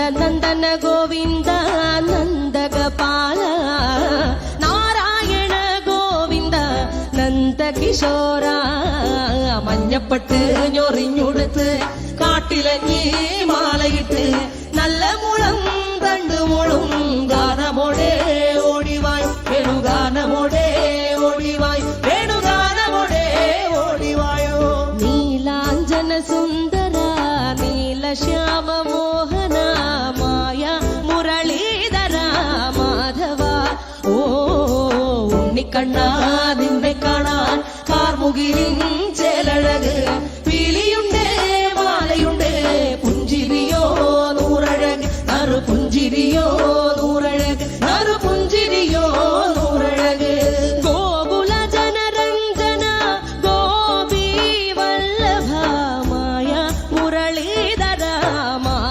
നന്ദനന്ദന ഗോവിന്ദ നന്ദഗപാല നാരായണ ഗോവിന്ദ നന്ദകിശോര. മഞ്ഞപ്പെട്ട് ഞൊറിഞ്ഞുടുത്ത് കാട്ടിലഞ്ഞി മാലയിട്ട് നല്ല മുളം തണ്ടുമുളും ഗാനമോടെ ഓടിവായ് വേണുഗാനമോടെ ഓടിവായ് വേണുഗാനമോടെ ഓടിവായോ. നീലാഞ്ജന സുന്ദര നീലശ്യാമ കണ്ണാ നിന്നെ കാണാൻ കാർമുകിലും ചേലഴക് പിലിയുണ്ട് മാലയുണ്ട് പുഞ്ചിരിയോ നൂറഴക് നറു പുഞ്ചിരിയോ നൂറഴക് നറു